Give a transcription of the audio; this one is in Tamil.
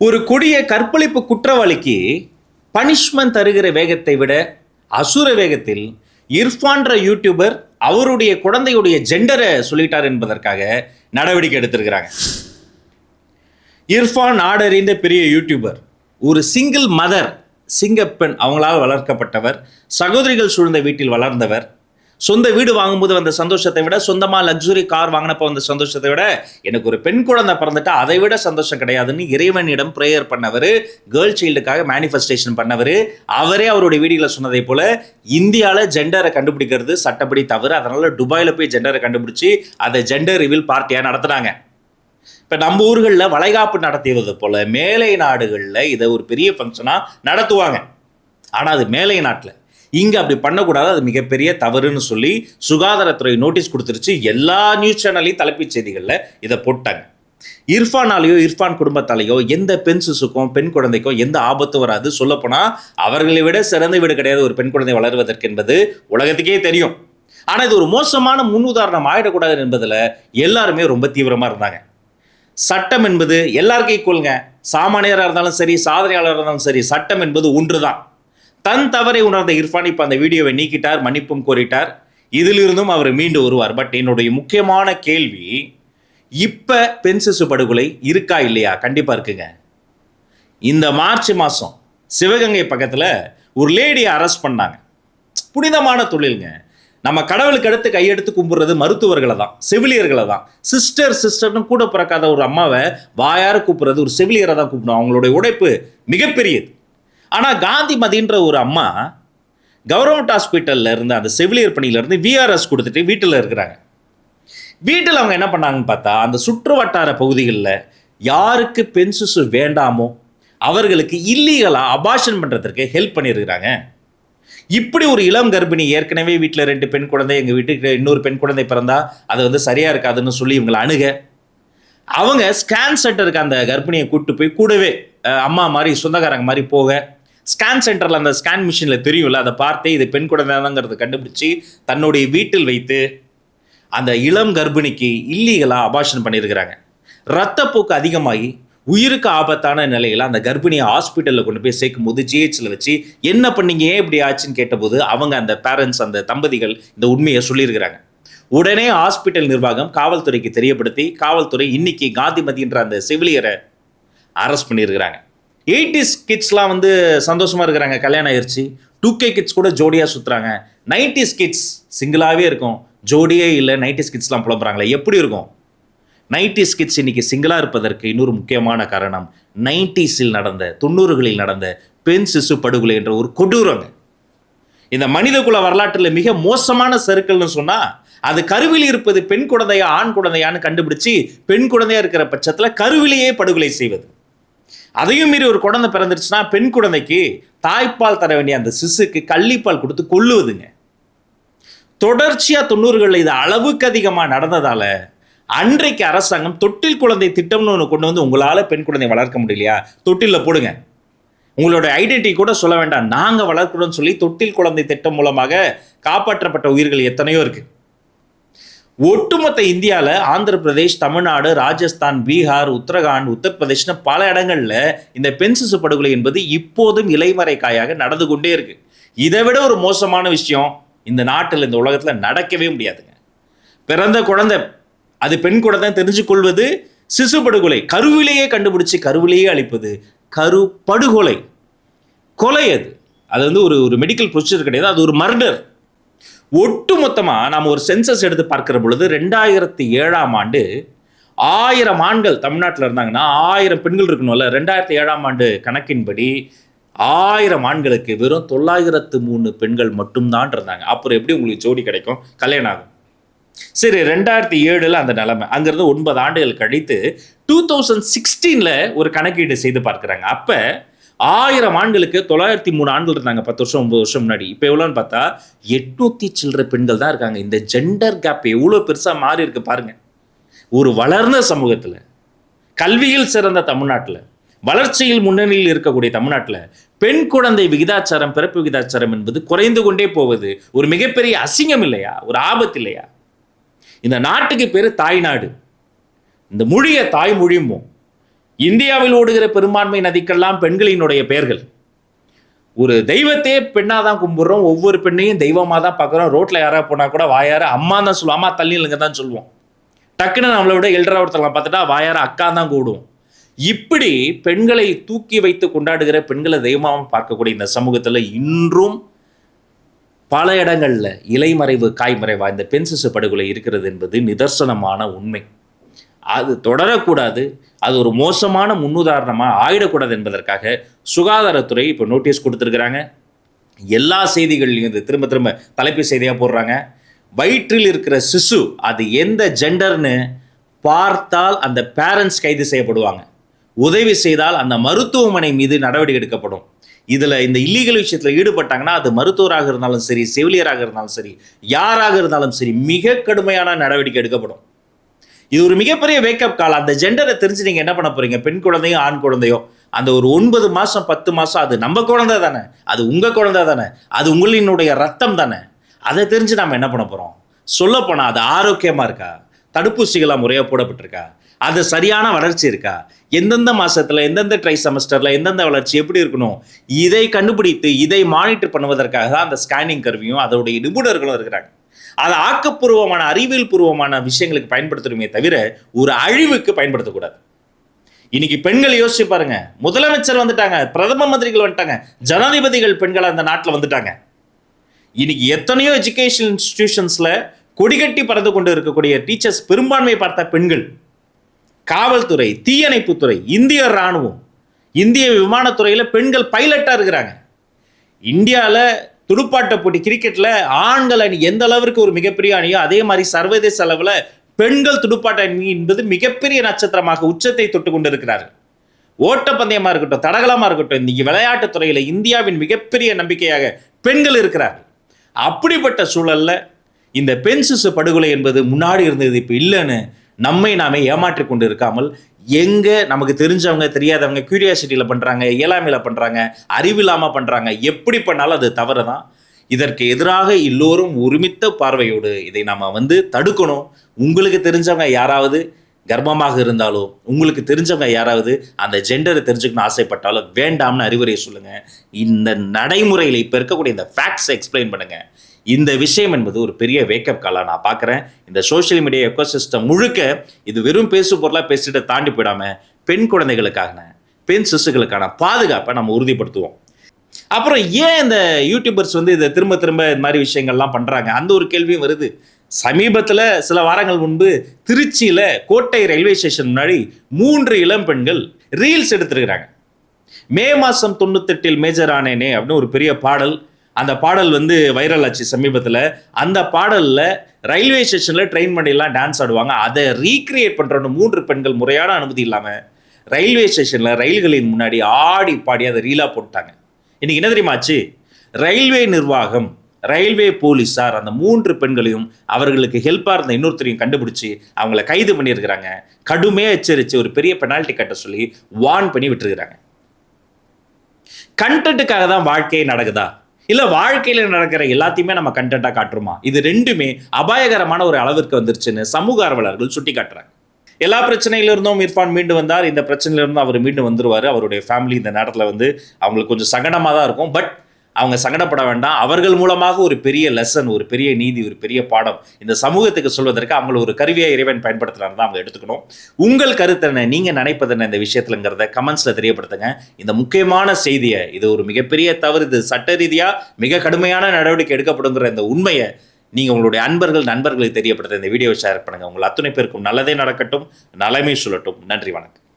ஒரு கொடிய கற்பழிப்பு குற்றவாளிக்கு பனிஷ்மெண்ட் தருகிற வேகத்தை விட அசுர வேகத்தில் இர்ஃபான்ற யூடியூபர் அவருடைய குழந்தையுடைய ஜெண்டரை சொல்லிட்டார் என்பதற்காக நடவடிக்கை எடுத்திருக்கிறாங்க. இர்ஃபான் நாடறிந்த பெரிய யூடியூபர் ஒரு சிங்கிள் மதர் சிங்கப்பெண் அவங்களால் வளர்க்கப்பட்டவர் சகோதரிகள் சூழ்ந்த வீட்டில் வளர்ந்தவர் சொந்த வீடு வாங்கும்போது வந்த சந்தோஷத்தை விட சொந்தமாக லக்ஸுரி கார் வாங்கினப்போ வந்த சந்தோஷத்தை விட எனக்கு ஒரு பெண் குழந்தை பிறந்துட்டா அதை விட சந்தோஷம் கிடையாதுன்னு இறைவனிடம் ப்ரேயர் பண்ணவர் கேர்ள் சைல்டுக்காக மேனிஃபெஸ்டேஷன் பண்ணவர் அவரே அவருடைய வீடியோவில் சொன்னதை போல இந்தியாவில் ஜெண்டரை கண்டுபிடிக்கிறது சட்டப்படி தவறு. அதனால் துபாயில் போய் ஜெண்டரை கண்டுபிடிச்சி அதை ஜெண்டர் ரிவில் பார்ட்டியாக நடத்துனாங்க இப்போ நம்ம ஊர்களில் வளைகாப்பு நடத்தியது போல மேலை நாடுகளில் இதை ஒரு பெரிய ஃபங்க்ஷனாக நடத்துவாங்க. ஆனால் அது மேலை நாட்டில். இங்கே அப்படி பண்ணக்கூடாது. அது மிகப்பெரிய தவறுன்னு சொல்லி சுகாதாரத்துறை நோட்டீஸ் கொடுத்துருச்சு. எல்லா நியூஸ் சேனல்லையும் தலைப்புச் செய்திகளில் இதை போட்டாங்க. இர்ஃபானாலேயோ இர்ஃபான் குடும்பத்தாலேயோ எந்த பெண் சிசுக்கும் பெண் குழந்தைக்கும் எந்த ஆபத்து வராது. சொல்லப்போனால் அவர்களை விட சிறந்த வீடு கிடையாது ஒரு பெண் குழந்தை வளருவதற்கு என்பது உலகத்துக்கே தெரியும். ஆனால் இது ஒரு மோசமான முன்னுதாரணம் ஆயிடக்கூடாது என்பதில் எல்லாருமே ரொம்ப தீவிரமாக இருந்தாங்க. சட்டம் என்பது எல்லாருக்கும் ஈக்குவலுங்க சாமானியராக இருந்தாலும் சரி சாதனையாளராக இருந்தாலும் சரி சட்டம் என்பது ஒன்று தான் தன் தவறை உணர்ந்த இர்ஃபான் இப்போ அந்த வீடியோவை நீக்கிட்டார் மன்னிப்பும் கோரிட்டார். இதிலிருந்தும் அவர் மீண்டு வருவார். பட் என்னுடைய முக்கியமான கேள்வி இப்போ பெண் சிசு படுகொலை இருக்கா இல்லையா? கண்டிப்பாக இருக்குங்க. இந்த மார்ச் மாதம் சிவகங்கை பக்கத்தில் ஒரு லேடியை அரெஸ்ட் பண்ணாங்க. புனிதமான தொழிலுங்க. நம்ம கடவுளுக்கு அடுத்து கையெடுத்து கும்பிடுறது மருத்துவர்களை தான் செவிலியர்களை தான் சிஸ்டர் சிஸ்டர்னு கூட பிறக்காத ஒரு அம்மாவை வாயார கூப்பிடுறது ஒரு செவிலியரை தான் கூப்பிடும் அவங்களுடைய உழைப்பு மிகப்பெரியது. ஆனால் காந்திமதின்ற ஒரு அம்மா கவர்மெண்ட் ஹாஸ்பிட்டலில் இருந்து அந்த செவிலியர் பணியிலேருந்து விஆர்எஸ் கொடுத்துட்டு வீட்டில் இருக்கிறாங்க. வீட்டில் அவங்க என்ன பண்ணாங்கன்னு பார்த்தா அந்த சுற்று வட்டார பகுதிகளில் யாருக்கு பெண் சிசு வேண்டாமோ அவர்களுக்கு இல்லீகலாக அபாஷன் பண்ணுறதுக்கு ஹெல்ப் பண்ணியிருக்கிறாங்க. இப்படி ஒரு இளம் கர்ப்பிணி ஏற்கனவே வீட்டில் ரெண்டு பெண் குழந்தை எங்கள் வீட்டுக்கு இன்னொரு பெண் குழந்தை பிறந்தா அது வந்து சரியாக இருக்காதுன்னு சொல்லி இவங்களை அணுக. அவங்க ஸ்கேன் சென்டருக்கு அந்த கர்ப்பிணியை கூப்பிட்டு போய் கூடவே அம்மா மாதிரி சொந்தக்காரங்க மாதிரி போக ஸ்கேன் சென்டரில் அந்த ஸ்கேன் மிஷினில் தெரியும்ல அதை பார்த்தே இது பெண் குழந்தைங்கிறத கண்டுபிடிச்சி தன்னுடைய வீட்டில் வைத்து அந்த இளம் கர்ப்பிணிக்கு இல்லீகலாக அபாஷன் பண்ணியிருக்கிறாங்க. ரத்தப்போக்கு அதிகமாகி உயிருக்கு ஆபத்தான நிலையில் அந்த கர்ப்பிணியை ஹாஸ்பிட்டலில் கொண்டு போய் சேர்க்கும் போது ஜிஹெச்சில் வச்சு என்ன பண்ணீங்க ஏன் இப்படி ஆச்சுன்னு கேட்டபோது அவங்க அந்த பேரண்ட்ஸ் அந்த தம்பதிகள் இந்த உண்மையை சொல்லியிருக்கிறாங்க. உடனே ஹாஸ்பிட்டல் நிர்வாகம் காவல்துறைக்கு தெரியப்படுத்தி காவல்துறை இன்னைக்கு காந்திமதின்ற அந்த செவிலியரை அரெஸ்ட் பண்ணியிருக்கிறாங்க. எயிட்டிஸ் கிட்ஸ்லாம் வந்து சந்தோஷமாக இருக்கிறாங்க. கல்யாணம் ஆயிடுச்சு டூ கே கிட்ஸ் கூட ஜோடியாக சுற்றுறாங்க நைன்டிஸ் கிட்ஸ் சிங்கிளாகவே இருக்கும். ஜோடியே இல்லை நைன்டிஸ் கிட்ஸ்லாம் புலம்புறாங்களே. எப்படி இருக்கும்? நைன்டிஸ் கிட்ஸ் இன்னைக்கு சிங்கிளாக இருப்பதற்கு இன்னொரு முக்கியமான காரணம் நைன்டிஸில் நடந்த தொண்ணூறுகளில் நடந்த பெண் சிசு படுகொலை என்ற ஒரு கொடூரங்க இந்த மனிதகுல வரலாற்றில் மிக மோசமான சருக்கள்னு சொன்னால் அது கருவில் இருப்பது பெண் குழந்தையா ஆண் குழந்தையான்னு கண்டுபிடிச்சு பெண் குழந்தையா இருக்கிற பட்சத்தில் கருவிலேயே படுகொலை செய்வது. அதையும் மீறி ஒரு குழந்தை பிறந்துருச்சுன்னா பெண் குழந்தைக்கு தாய்ப்பால் தர வேண்டிய அந்த சிசுக்கு கள்ளிப்பால் கொடுத்து கொல்லுவதுங்க. தொடர்ச்சியாக தொண்ணூறுகளில் இது அளவுக்கு அதிகமாக நடந்ததால் அன்றைக்கு அரசாங்கம் தொட்டில் குழந்தை திட்டம்னு ஒன்று கொண்டு வந்து உங்களால் பெண் குழந்தை வளர்க்க முடியலையா? தொட்டிலில் போடுங்க. உங்களோட ஐடென்டிட்டி கூட சொல்ல வேண்டாம். நாங்கள் வளர்க்குறோன்னு சொல்லி தொட்டில் குழந்தை திட்டம் மூலமாக காப்பாற்றப்பட்ட உயிர்கள் எத்தனையோ இருக்குது ஒட்டுமொத்த இந்தியாவில் ஆந்திர பிரதேஷ் தமிழ்நாடு ராஜஸ்தான் பீகார் உத்தரகாண்ட் உத்தரப்பிரதேஷ்னு பல இடங்களில் இந்த பெண் சிசு படுகொலை என்பது இப்போதும் இலைமறை காயாக நடந்து கொண்டே இருக்கு. இதை விட ஒரு மோசமான விஷயம் இந்த நாட்டில் இந்த உலகத்தில் நடக்கவே முடியாதுங்க. பிறந்த குழந்தை அது பெண் குழந்தை தெரிஞ்சு கொள்வது சிசு படுகொலை கருவிலேயே கண்டுபிடிச்சு கருவிலேயே அழிப்பது கரு படுகொலை. கொலை அது. அது வந்து ஒரு ஒரு மெடிக்கல் ப்ரொசீஜர் கிடையாது. அது ஒரு மர்டர் ஒட்டு மொத்தமாக நாம் ஒரு சென்சஸ் எடுத்து பார்க்கிற பொழுது ரெண்டாயிரத்தி ஏழாம் ஆண்டு ஆயிரம் ஆண்கள் தமிழ்நாட்டில் இருந்தாங்கன்னா ஆயிரம் பெண்கள் இருக்கணும்ல. ரெண்டாயிரத்தி ஏழாம் ஆண்டு கணக்கின்படி ஆயிரம் ஆண்களுக்கு வெறும் தொள்ளாயிரத்து மூணு பெண்கள் மட்டும்தான் இருந்தாங்க. அப்புறம் எப்படி உங்களுக்கு ஜோடி கிடைக்கும்? கல்யாணம் ஆகும். சரி ரெண்டாயிரத்தி ஏழில் அந்த நிலைமை. அங்கேருந்து ஒன்பது ஆண்டுகள் கழித்து டூ தௌசண்ட் சிக்ஸ்டீனில் ஒரு கணக்கீடு செய்து பார்க்குறாங்க. அப்போ ஆயிரம் ஆண்களுக்கு தொள்ளாயிரத்தி மூணு ஆண்கள் இருந்தாங்க பத்து வருஷம் ஒன்பது வருஷம் முன்னாடி. இப்போ எவ்வளோன்னு பார்த்தா எட்நூத்தி சில்லற பெண்கள் தான் இருக்காங்க. இந்த ஜெண்டர் கேப் எவ்வளோ பெருசாக மாறி இருக்கு பாருங்க. ஒரு வளர்ந்த சமூகத்தில் கல்வியில் சிறந்த தமிழ்நாட்டில் வளர்ச்சியில் முன்னணியில் இருக்கக்கூடிய தமிழ்நாட்டில் பெண் குழந்தை விகிதாச்சாரம் பிறப்பு விகிதாச்சாரம் என்பது குறைந்து கொண்டே போவது ஒரு மிகப்பெரிய அசிங்கம் இல்லையா? ஒரு ஆபத்து இல்லையா? இந்த நாட்டுக்கு பேர் தாய்நாடு. இந்த மொழியை தாய்மொழியுமோ இந்தியாவில் ஓடுகிற பெரும்பான்மை நதிக்கெல்லாம் பெண்களினுடைய பெயர்கள். ஒரு தெய்வத்தையே பெண்ணாக தான் கும்பிட்றோம். ஒவ்வொரு பெண்ணையும் தெய்வமாக தான் பார்க்குறோம். ரோட்டில் யாராவது போனால் கூட வாயார அம்மா தான் சொல்லுவோம். அம்மா தள்ளி இல்லைங்க தான் சொல்லுவோம். டக்குன்னு நம்மளை விட எல்டரா ஒருத்தலாம் பார்த்துட்டா வாயார அக்கா தான் கூடுவோம். இப்படி பெண்களை தூக்கி வைத்து கொண்டாடுகிற பெண்களை தெய்வமாக பார்க்கக்கூடிய இந்த சமூகத்தில் இன்றும் பல இடங்களில் இலைமறைவு காய்மறைவா இந்த பெண் சிசு படுகொலை இருக்கிறது என்பது நிதர்சனமான உண்மை. அது தொடரக்கூடாது. அது ஒரு மோசமான முன்னுதாரணமாக ஆகிடக்கூடாது என்பதற்காக சுகாதாரத்துறை இப்போ நோட்டீஸ் கொடுத்துருக்குறாங்க. எல்லா செய்திகள்லையும் இது திரும்ப திரும்ப தலைப்பு செய்தியாக போடுறாங்க. வயிற்றில் இருக்கிற சிசு அது எந்த ஜெண்டர்னு பார்த்தால் அந்த பேரண்ட்ஸ் கைது செய்யப்படுவாங்க. உதவி செய்தால் அந்த மருத்துவமனை மீது நடவடிக்கை எடுக்கப்படும். இதில் இந்த இல்லீகல் விஷயத்தில் ஈடுபட்டாங்கன்னா அது மருத்துவராக இருந்தாலும் சரி செவிலியராக இருந்தாலும் சரி யாராக இருந்தாலும் சரி மிக கடுமையான நடவடிக்கை எடுக்கப்படும். இது ஒரு மிகப்பெரிய வேக்கப் கால் அந்த ஜெண்டரை தெரிஞ்சு நீங்கள் என்ன பண்ண போறீங்க? பெண் குழந்தையும் ஆண் குழந்தையோ? அந்த ஒரு ஒன்பது மாதம் பத்து மாதம் அது நம்ம குழந்தை தானே. அது உங்கள் குழந்தை தானே. அது உங்களினுடைய ரத்தம் தானே. அதை தெரிஞ்சு நாம் என்ன பண்ண போகிறோம் சொல்லப்போனால் அது ஆரோக்கியமாக இருக்கா? தடுப்பூசிகளாக முறையாக போடப்பட்டிருக்கா? அது சரியான வளர்ச்சி இருக்கா? எந்தெந்த மாசத்துல எந்தெந்த ட்ரை செமஸ்டர்ல எந்தெந்த வளர்ச்சி எப்படி இருக்கணும்? இதை கண்டுபிடித்து இதை மானிட்டர் பண்ணுவதற்காக தான் அந்த ஸ்கேனிங் கருவியும் அதோடைய நிபுணர்களும் இருக்கிறாங்க. அதை ஆக்கப்பூர்வமான அறிவியல் பூர்வமான விஷயங்களுக்கு பயன்படுத்தணுமே தவிர ஒரு அழிவுக்கு பயன்படுத்தக்கூடாது. இன்னைக்கு பெண்கள் யோசிச்சு பாருங்க. முதலமைச்சர் வந்துட்டாங்க பிரதம மந்திரிகள் வந்துட்டாங்க ஜனாதிபதிகள் பெண்கள் அந்த நாட்டில் வந்துட்டாங்க. இன்னைக்கு எத்தனையோ எஜுகேஷன் இன்ஸ்டிடியூஷன்ஸில் கொடிகட்டி பறந்து கொண்டு இருக்கக்கூடிய டீச்சர்ஸ் பெரும்பான்மை பார்த்த பெண்கள் காவல்துறை தீயணைப்புத்துறை இந்திய ராணுவம் இந்திய விமானத்துறையில் பெண்கள் பைலட்டாக இருக்கிறாங்க. இந்தியாவில் துடுப்பாட்ட போட்டி கிரிக்கெட்டில் ஆண்கள் அணி எந்த அளவிற்கு ஒரு மிகப்பெரிய அணியோ அதே மாதிரி சர்வதேச அளவில் பெண்கள் துடுப்பாட்ட அணி என்பது மிகப்பெரிய நட்சத்திரமாக உச்சத்தை தொட்டு கொண்டிருக்கிறார்கள். ஓட்டப்பந்தயமாக இருக்கட்டும் தடகளமாக இருக்கட்டும் இன்றைக்கி விளையாட்டுத் துறையில் இந்தியாவின் மிகப்பெரிய நம்பிக்கையாக பெண்கள் இருக்கிறார்கள். அப்படிப்பட்ட சூழல்ல இந்த பெண் சிசு படுகொலை என்பது முன்னாடி இருந்தது இப்போ இல்லைன்னு நம்மை நாமே ஏமாற்றி கொண்டு இருக்காமல் எங்க நமக்கு தெரிஞ்சவங்க தெரியாதவங்க கியூரியாசிட்டியில் பண்றாங்க இயலாமையில் பண்றாங்க அறிவில்லாம பண்றாங்க எப்படி பண்ணாலும் அது தவறு தான் இதற்கு எதிராக எல்லோரும் ஒருமித்த பார்வையோடு இதை நாம வந்து தடுக்கணும். உங்களுக்கு தெரிஞ்சவங்க யாராவது கர்ப்பமாக இருந்தாலோ உங்களுக்கு தெரிஞ்சவங்க யாராவது அந்த ஜெண்டரை தெரிஞ்சுக்கணும் ஆசைப்பட்டாலும் வேண்டாம்னு அறிவுரை சொல்லுங்க. இந்த நடைமுறையில் இப்போ இருக்கக்கூடிய இந்த ஃபேக்ட்ஸை எக்ஸ்பிளைன் பண்ணுங்க. இந்த விஷயம் என்பது ஒரு பெரிய வேக்கப் காலாக நான் பார்க்குறேன். இந்த சோஷியல் மீடியா எக்கோசிஸ்டம் முழுக்க இது வெறும் பேசு பொருளாக பேசிட்டு தாண்டி போயிடாமல் பெண் குழந்தைகளுக்கான பெண் சிசுகளுக்கான பாதுகாப்பை நம்ம உறுதிப்படுத்துவோம். அப்புறம் ஏன் இந்த யூடியூபர்ஸ் வந்து இதை திரும்ப திரும்ப இந்த மாதிரி விஷயங்கள்லாம் பண்ணுறாங்க அந்த ஒரு கேள்வியும் வருது. சமீபத்தில் சில வாரங்கள் முன்பு திருச்சியில் கோட்டை ரயில்வே ஸ்டேஷன் முன்னாடி மூன்று இளம் பெண்கள் ரீல்ஸ் எடுத்திருக்கிறாங்க. மே மாதம் தொண்ணூத்தெட்டில் மேஜர் ஆனேனே அப்படின்னு ஒரு பெரிய பாடல் அந்த பாடல் வந்து வைரல் ஆச்சு சமீபத்தில். அந்த பாடலில் ரயில்வே ஸ்டேஷனில் ட்ரெயின் பண்ணிலாம் டான்ஸ் ஆடுவாங்க. அதை ரீக்ரியேட் பண்ணுறோன்னு மூன்று பெண்கள் முறையான அனுமதி இல்லாமல் ரயில்வே ஸ்டேஷனில் ரயில்களின் முன்னாடி ஆடி பாடி அதை ரீலாக போட்டாங்க. இன்றைக்கி என்ன தெரியுமாச்சு ரயில்வே நிர்வாகம் ரயில்வே போலீஸார் அந்த மூன்று பெண்களையும் அவர்களுக்கு ஹெல்ப்பாக இருந்த இன்னொருத்தரையும் கண்டுபிடிச்சி அவங்கள கைது பண்ணியிருக்கிறாங்க. கடுமையாக எச்சரித்து ஒரு பெரிய பெனால்ட்டி கட்ட சொல்லி வார்ன் பண்ணி விட்டுருக்கிறாங்க. கண்டென்ட்டுக்காக தான் வாழ்க்கையே நடக்குதா? இல்லை வாழ்க்கையில் நடக்கிற எல்லாத்தையுமே நம்ம கண்டென்ட்டாக காட்டுறோமா? இது ரெண்டுமே அபாயகரமான ஒரு அளவிற்கு வந்துருச்சுன்னு சமூக ஆர்வலர்கள் சுட்டி காட்டுறாங்க எல்லா பிரச்சனையில இருந்தும் இர்ஃபான் மீண்டு வந்தார். இந்த பிரச்சனையிலிருந்தும் அவர் மீண்டு வந்துருவார். அவருடைய ஃபேமிலி இந்த நேரத்தில் வந்து அவங்களுக்கு கொஞ்சம் சகனமாக தான் இருக்கும். பட் அவங்க சங்கடப்பட வேண்டாம். அவர்கள் மூலமாக ஒரு பெரிய லெசன் ஒரு பெரிய நீதி ஒரு பெரிய பாடம் இந்த சமூகத்துக்கு சொல்வதற்கு அவங்கள ஒரு கருவியை இறைவன் பயன்படுத்துறாரு தான் அவங்க எடுத்துக்கணும். உங்கள் கருத்து என்ன? நீங்கள் நினைப்பது என்ன இந்த விஷயத்துலங்கிறத கமெண்ட்ஸில் தெரியப்படுத்துங்க. இந்த முக்கியமான செய்தியை இது ஒரு மிகப்பெரிய தவறு இது சட்ட ரீதியாக மிக கடுமையான நடவடிக்கை எடுக்கப்படுங்கிற இந்த உண்மையை நீங்கள் உங்களுடைய அன்பர்கள் நண்பர்களுக்கு தெரியப்படுத்த இந்த வீடியோவை ஷேர் பண்ணுங்கள் உங்கள் அத்துணை பேருக்கும் நல்லதே நடக்கட்டும். நலமே சொல்லட்டும் நன்றி வணக்கம்.